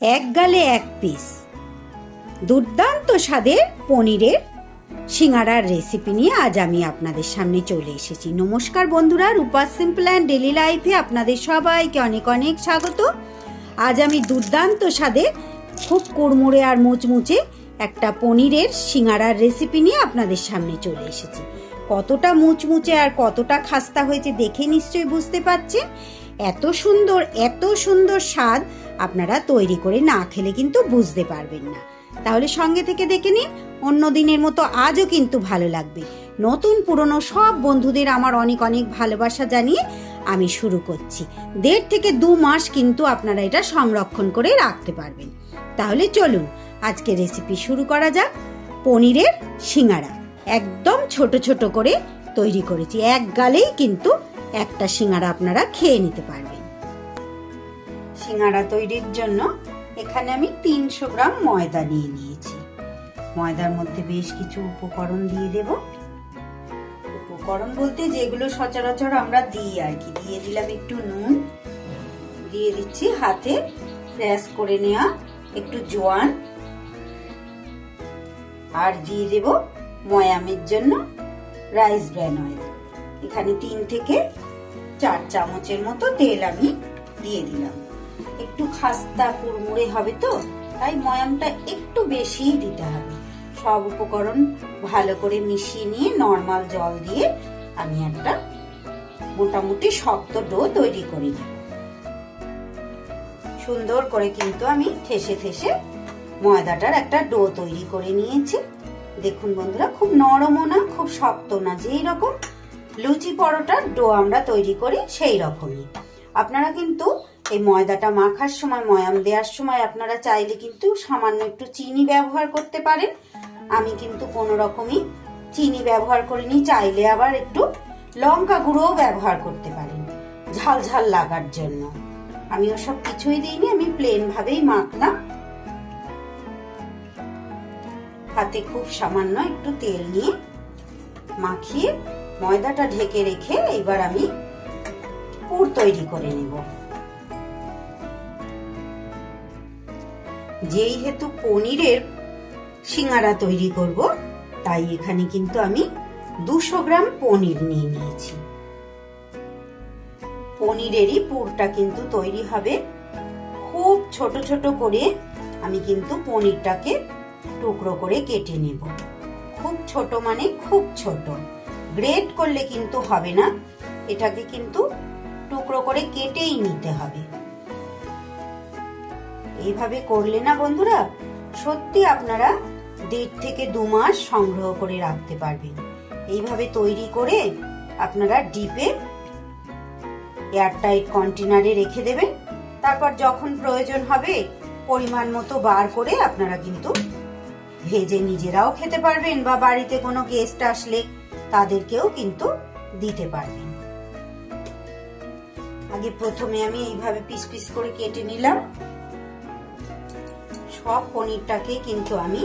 এক গালে এক পিস। দুর্দান্ত স্বাদের পনিরের সিঙ্গারার রেসিপি নিয়ে আজ আমি আপনাদের সামনে চলে এসেছি। নমস্কার বন্ধুরা, রূপা সিম্পল অ্যান্ড ডেলি লাইফে আপনাদের সবাইকে অনেক অনেক স্বাগত। আজ আমি দুর্দান্ত স্বাদে খুব কুড়মুড়ে আর মুচমুচে একটা পনিরের সিঙ্গারার রেসিপি নিয়ে আপনাদের সামনে চলে এসেছি। কতটা মুচমুচে আর কতটা খাস্তা হয়েছে দেখে নিশ্চয়ই বুঝতে পারছেন। এত সুন্দর এত সুন্দর স্বাদ আপনারা তৈরি করে না খেলে কিন্তু বুঝতে পারবেন না। তাহলে সঙ্গে থেকে দেখে নিন, অন্য দিনের মতো আজও কিন্তু ভালো লাগবে। নতুন, পুরনো সব বন্ধুদের আমার অনেক অনেক ভালোবাসা জানিয়ে আমি শুরু করছি। দেড় থেকে দু মাস কিন্তু আপনারা এটা সংরক্ষণ করে রাখতে পারবেন। তাহলে চলুন আজকে রেসিপি শুরু করা যাক। পনিরের সিঙ্গারা একদম ছোট ছোট করে তৈরি করেছি। এক গালেই কিন্তু একটা সিঙ্গারা আপনারা খেয়ে নিতে পারবেন। সিঙ্গারা তৈরির জন্য এখানে আমি তিনশো গ্রাম ময়দা নিয়ে নিয়েছি। ময়দার মধ্যে বেশ কিছু উপকরণ দিয়ে দেব। উপকরণ বলতে যেগুলো সচরাচর আমরা দিই আর কি। দিয়ে দিলাম একটু নুন। দিয়ে দিচ্ছি হাতে প্রেস করে নেওয়া একটু জোয়ান। আর দিয়ে দেব ময়ামের জন্য রাইস ব্র্যান অয়েল। এখানে তিন থেকে চার চামচের মতো তেল আমি দিয়ে দিলাম। একটু খাস্তা কুড়মুড়ে হবে তো, তাই ময়ামটা একটু বেশিই দিতে হবে। সব উপকরণ ভালো করে মিশিয়ে নিয়ে নর্মাল জল দিয়ে আমি একটা মোটামুটি শক্ত ডো তৈরি করে সুন্দর করে কিন্তু আমি ঠেসে ঠেসে ময়দাটার একটা ডো তৈরি করে নিয়েছি। দেখুন বন্ধুরা, খুব নরমও না, খুব শক্ত না, যেই রকম লুচি পরোটার ডো আমরা তৈরি করি সেই রকমই। আপনারা কিন্তু এই ময়দাটা মাখার সময়, ময়াম দেওয়ার সময় আপনারা চাইলে কিন্তু সামান্য একটু চিনি ব্যবহার করতে পারেন। আমি কিন্তু কোনো রকমই চিনি ব্যবহার করিনি, চাইলে আবার একটু লঙ্কা গুঁড়োও ব্যবহার করতে পারেন, ঝাল ঝাল লাগার জন্য। আমি ওসব কিছুই দিইনি, আমি প্লেন ভাবেই মাখলাম। হাতে খুব সামান্য একটু তেল নিয়ে মাখিয়ে ময়দাটা ঢেকে রেখে এবার আমি পুর তৈরি করে নেব। যেই হেতু পনিরের সিঙ্গারা তৈরি করব, তাই এখানে কিন্তু আমি দুশো গ্রাম পনির নিয়ে নিয়েছি। পনিরেরই পুরটা কিন্তু তৈরি হবে। খুব ছোট ছোট করে আমি কিন্তু পনিরটাকে টুকরো করে কেটে নেব। খুব ছোট মানে খুব ছোট। গ্রেট করলে কিন্তু হবে না। এটাকে কিন্তু টুকরো করে কেটেই নিতে হবে। এইভাবে করলে না বন্ধুরা, সত্যি আপনারা দেড় থেকে দু মাস সংগ্রহ করে রাখতে পারবেন। এইভাবে তৈরি করে আপনারা ডিপে এয়ারটাইট কন্টেনারে রেখে দেবেন। তারপর যখন প্রয়োজন হবে, পরিমাণ মতো বার করে আপনারা কিন্তু ভেজে নিজেরাও খেতে পারবেন বা বাড়িতে কোনো গেস্ট আসলে তাদেরকেও কিন্তু দিতে পারবেন আগে প্রথমে আমি এইভাবে পিস পিস করে কেটে নিলাম। সব পনিরটাকে কিন্তু আমি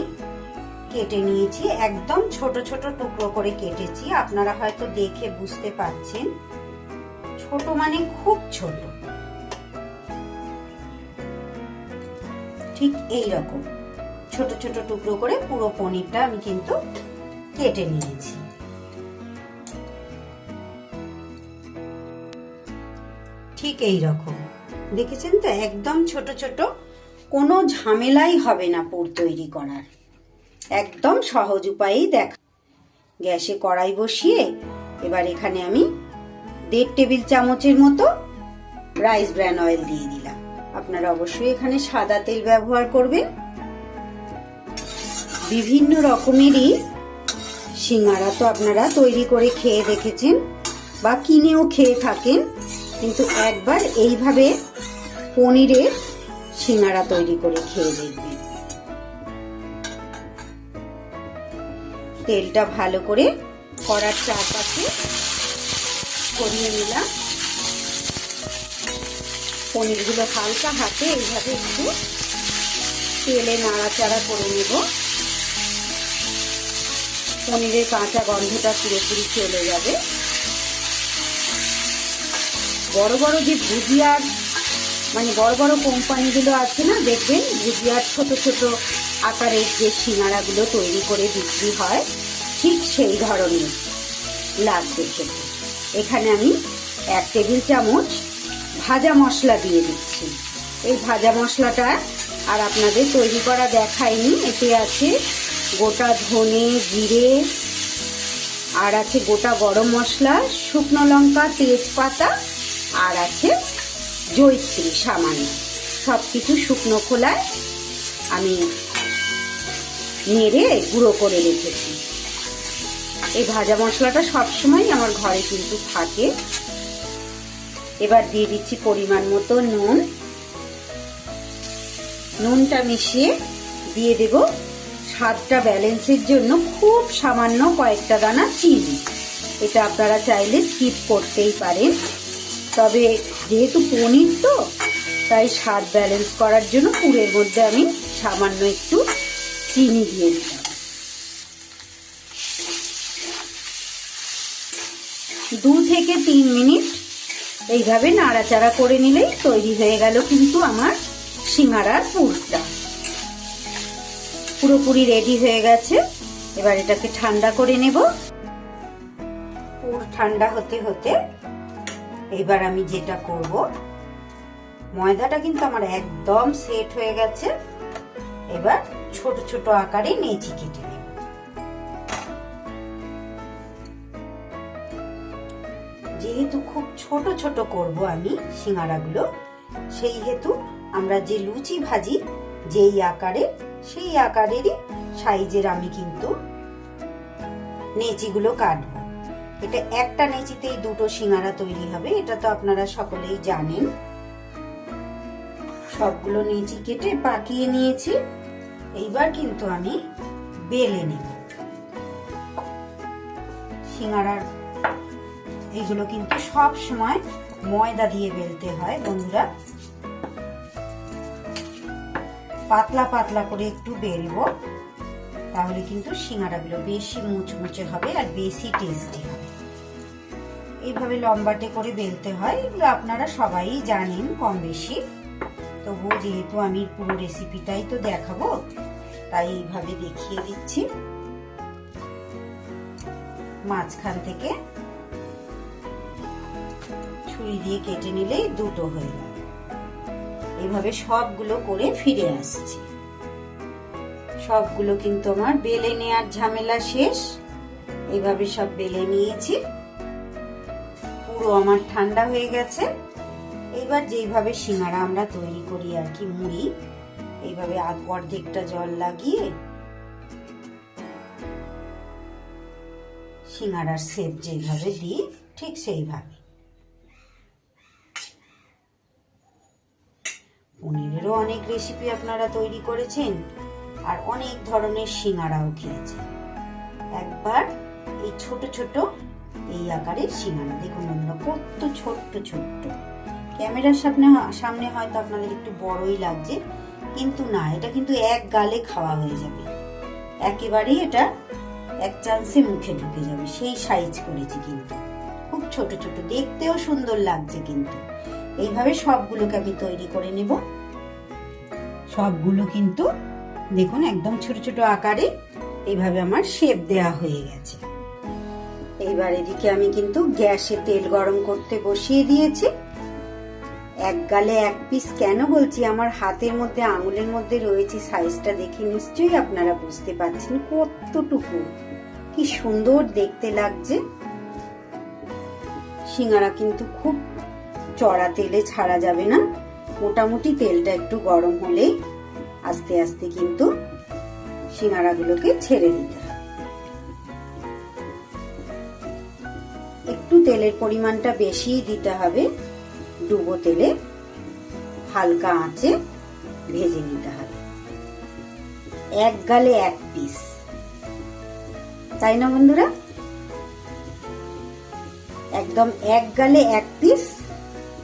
কেটে নিয়েছি। একদম ছোট ছোট টুকরো করে কেটেছি। আপনারা হয়তো দেখে বুঝতে পারছেন। ছোট মানে খুব ছোট। ঠিক এই রকম। ছোট ছোট টুকরো করে পুরো পনিরটা আমি কিন্তু কেটে নিয়েছি। ঠিক এই রকম। দেখেছেন তো? একদম ছোট ছোট, কোনো ঝামেলাই হবে না পুর তৈরি করার। একদম সহজ উপায়েই দেখা। গ্যাসে কড়াই বসিয়ে এবার এখানে আমি দেড় টেবিল চামচের মতো রাইস ব্র্যান অয়েল দিয়ে দিলাম। আপনারা অবশ্যই এখানে সাদা তেল ব্যবহার করবেন। বিভিন্ন রকমেরই সিঙ্গারা তো আপনারা তৈরি করে খেয়ে দেখেছেন বা কিনেও খেয়ে থাকেন। কিন্তু একবার এইভাবে পনিরের সিঙ্গারা তৈরি করে খেয়ে দেখবেন তেলটা ভালো করে কড়ার চারপাশে করিয়ে নিলাম। পনিরগুলো হালকা হাতে এইভাবে একটু তেলে নাড়াচাড়া করে নেব। পনিরের কাঁচা গন্ধটা পুরোপুরি চলে যাবে। বড় বড় যে ভুজিয়ার মানে বড় বড় কোম্পানিগুলো আছে না, দেখবেন ভুজিয়ার ছোট ছোট আকারের যে সিঙ্গারাগুলো তৈরি করে বিক্রি হয়, ঠিক সেই ধরনের লাগবে খেতে। এখানে আমি এক টেবিল চামচ ভাজা মশলা দিয়ে দিচ্ছি। এই ভাজা মশলাটা আর আপনাদের তৈরি করা দেখায়নি, এতে আছে গোটা ধনে, জিরে, আর আছে গোটা গরম মশলা, শুকনো লঙ্কা, তেজপাতা আর আছে জৈত্রী সামান্য। সব কিছু শুকনো খোলায় আমি নেড়ে গুঁড়ো করে রেখেছি। এই ভাজা মশলাটা সবসময় আমার ঘরে কিন্তু থাকে। এবার দিয়ে দিচ্ছি পরিমাণ মতো নুন। নুনটা মিশিয়ে দিয়ে দেব স্বাদটা ব্যালেন্সের জন্য খুব সামান্য কয়েকটা দানা চিনি। এটা আপনারা চাইলে স্কিপ করতেই পারেন। তবে যেহেতু পনির তো, তাই স্বাদ ব্যালেন্স করার জন্য পুরের মধ্যে আমি সামান্য একটু চিনি দিয়ে দিলাম। দু থেকে তিন মিনিট এইভাবে নাড়াচাড়া করে নিলেই তৈরি হয়ে গেল কিন্তু আমার সিঙ্গারার পুরটা। পুরোপুরি রেডি হয়ে গেছে। এবার এটাকে ঠান্ডা করে নেব। পুর ঠান্ডা হতে হতে এবার আমি যেটা করব, ময়দাটা কিন্তু আমার একদম সেট হয়ে গেছে। এবার ছোট ছোট আকারে নেচি কেটে যেহেতু খুব ছোট ছোট করব আমি সিঙ্গারাগুলো, সেই হেতু আমরা যে লুচি ভাজি, যেই আকারে, সেই আকারেরই সাইজের আমি কিন্তু নেচিগুলো কাটবো। এটা একটা নেচিতেই দুটো সিঙ্গারা তৈরি হবে, এটা তো আপনারা সকলেই জানেন। সবগুলো নেচি কেটে পাকিয়ে নিয়েছি, এইবার কিন্তু আমি বেলে নেব। সিঙ্গারার, এইগুলো কিন্তু সব সময় ময়দা দিয়ে বেলতে হয় বন্ধুরা। পাতলা পাতলা করে একটু বেলবো, তাহলে কিন্তু সিঙ্গারাগুলো বেশি মুচমুচে হবে আর বেশি টেস্টি হবে। এইভাবে লম্বাটে করে বেলতে হয়, এগুলো আপনারা সবাই জানেন কম বেশি তবু যেহেতু আমি পুরো রেসিপিটাই তো দেখাবো, তাই এইভাবে দেখিয়ে দিচ্ছি। মাঝখান থেকে ছুরি দিয়ে কেটে নিলেই দুটো হয়ে গেল। এভাবে সবগুলো করে ফিরে আসছি। সবগুলো কিন্তু আমার বেলে নেওয়ার ঝামেলা শেষ। এইভাবে সব বেলে নিয়েছি। পুরো আমার ঠান্ডা হয়ে গেছে। এবার যেইভাবে সিঙ্গারা আমরা তৈরি করি আর কি, মুড়ি, এইভাবে অর্ধেকটা জল লাগিয়ে সিঙ্গারার সেপ যেভাবে দিই, ঠিক সেইভাবে। পনিরেরও অনেক রেসিপি আপনারা তৈরি করেছেন আর অনেক ধরনের সিঙ্গারাও খেয়েছেন। একবার এই ছোট ছোট এই আকারের সিঙ্গারা দেখুন বন্ধুরা, কত ছোট্ট ছোট্ট। ক্যামেরার সামনে সামনে হয়তো আপনাদের একটু বড়ই লাগছে, কিন্তু না, এটা কিন্তু এক গালে খাওয়া হয়ে যাবে। একেবারেই এটা এক চান্সে মুখে ঢুকে যাবে, সেই সাইজ করেছি কিন্তু। খুব ছোট ছোট, দেখতেও সুন্দর লাগছে কিন্তু। এইভাবে সবগুলোকে আমি তৈরি করে নেব। সবগুলো কিন্তু দেখুন, একদম ছোট ছোট আকারে এইভাবে আমার শেপ দেয়া হয়ে গেছে। এইবার এদিকে আমি কিন্তু গ্যাসে তেল গরম করতে বসিয়ে দিয়েছি। এক গালে এক পিস কেন বলছি? আমার হাতের মধ্যে, আঙুলের মধ্যে রয়েছে সাইজটা দেখে নিশ্চয়ই আপনারা বুঝতে পারছেন কতটুকু। কি সুন্দর দেখতে লাগছে। সিঙ্গারা কিন্তু খুব চড়া তেলে ছাড়া যাবে না। মোটামুটি তেলটা একটু গরম হলেই আস্তে আস্তে কিন্তু সিঙ্গারাগুলোকে ছেড়ে দিতে তেলের পরিমাণটা বেশিই দিতে হবে। ডুবো তেলে হালকা আঁচে ভেজে নিতে হবে। এক গালে এক পিস তাই না বন্ধুরা? একদম এক গালে এক পিস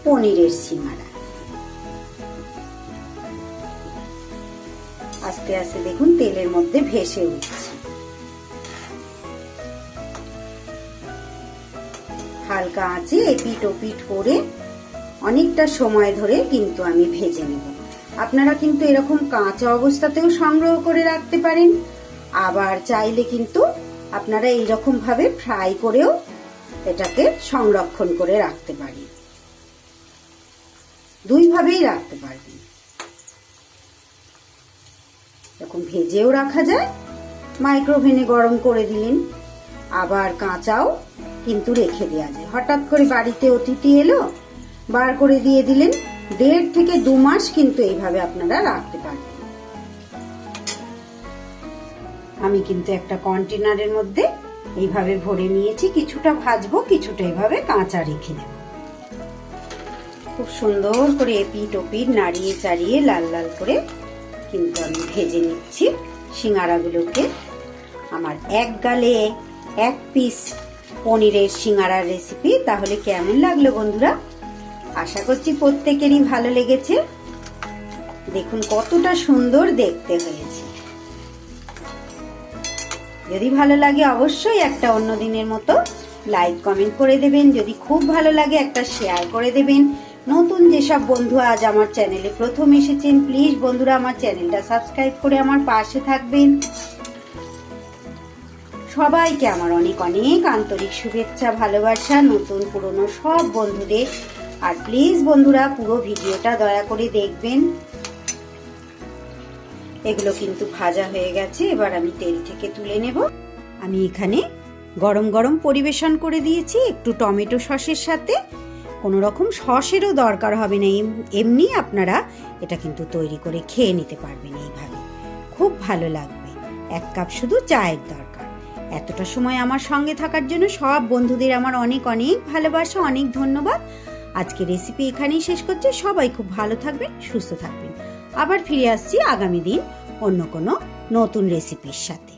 পনিরের সিঙ্গারা আস্তে আস্তে দেখুন তেলের মধ্যে ভেসে উঠছে। হালকা আঁচে এপিট ওপিট করে অনেকটা সময় ধরে কিন্তু আমি ভেজে নেব। আপনারা কিন্তু এরকম কাঁচা অবস্থাতেও সংগ্রহ করে রাখতে পারেন। আবার চাইলে কিন্তু আপনারা এইরকম ভাবে ফ্রাই করেও এটাকে সংরক্ষণ করে রাখতে পারেন। দুইভাবেই রাখতে পারবেন। এরকম ভেজেও রাখা যায়। মাইক্রোভেনে গরম করে দিলেন। আবার কাঁচাও কিন্তু রেখে দেওয়া যায়। হঠাৎ করে বাড়িতে অতিথি এলো, বার করে দিয়ে দিলেন, দেড় থেকে দু মাস কিন্তু এইভাবে আপনারা রাখতে পারবেন। আমি কিন্তু একটা কন্টেনারের মধ্যে এইভাবে ভরে নিয়েছি, কিছুটা ভাজবো, কিছুটা এইভাবে কাঁচা রেখে দেব। খুব সুন্দর করে এপিট ওপিট নাড়িয়ে চাড়িয়ে লাল লাল করে কিন্তু আমি ভেজে নিচ্ছি। সিঙ্গারাগুলোকে আমার এক গালে এক পিস পনিরের সিঙ্গারার রেসিপি তাহলে কেমন লাগল বন্ধুরা? আশা করছি প্রত্যেকেরই ভালো লেগেছে। দেখুন কতটা সুন্দর দেখতে হয়েছে। যদি ভালো লাগে অবশ্যই একটা অন্য দিনের মতো লাইক কমেন্ট করে দেবেন। যদি খুব ভালো লাগে একটা শেয়ার করে দেবেন। নতুন যেসব বন্ধু আজ আমার চ্যানেলে প্রথম এসেছেন প্লিজ বন্ধুরা আমার চ্যানেলটা সাবস্ক্রাইব করে আমার পাশে থাকবেন। সবাইকে আমার অনেক অনেক আন্তরিক শুভেচ্ছা, ভালোবাসা, নতুন পুরনো সব বন্ধুদের। আর প্লিজ বন্ধুরা, পুরো ভিডিওটা দয়া করে দেখবেন। এগুলো কিন্তু ভাজা হয়ে গেছে, এবার আমি তেল থেকে তুলে নেব। আমি এখানে গরম গরম পরিবেশন করে দিয়েছি, একটু টমেটো সসের সাথে। কোনো রকম সসেরও দরকার হবে না এমনি আপনারা এটা কিন্তু তৈরি করে খেয়ে নিতে পারবেন এইভাবে। খুব ভালো লাগবে। এক কাপ শুধু চায়ের দরকার। এতটা সময় আমার সঙ্গে থাকার জন্য সব বন্ধুদের আমার অনেক অনেক ভালোবাসা, অনেক ধন্যবাদ। আজকে রেসিপি এখানেই শেষ করছি। সবাই খুব ভালো থাকবেন, সুস্থ থাকবেন। আবার ফিরে আসছি আগামী দিন অন্য কোনো নতুন রেসিপির সাথে।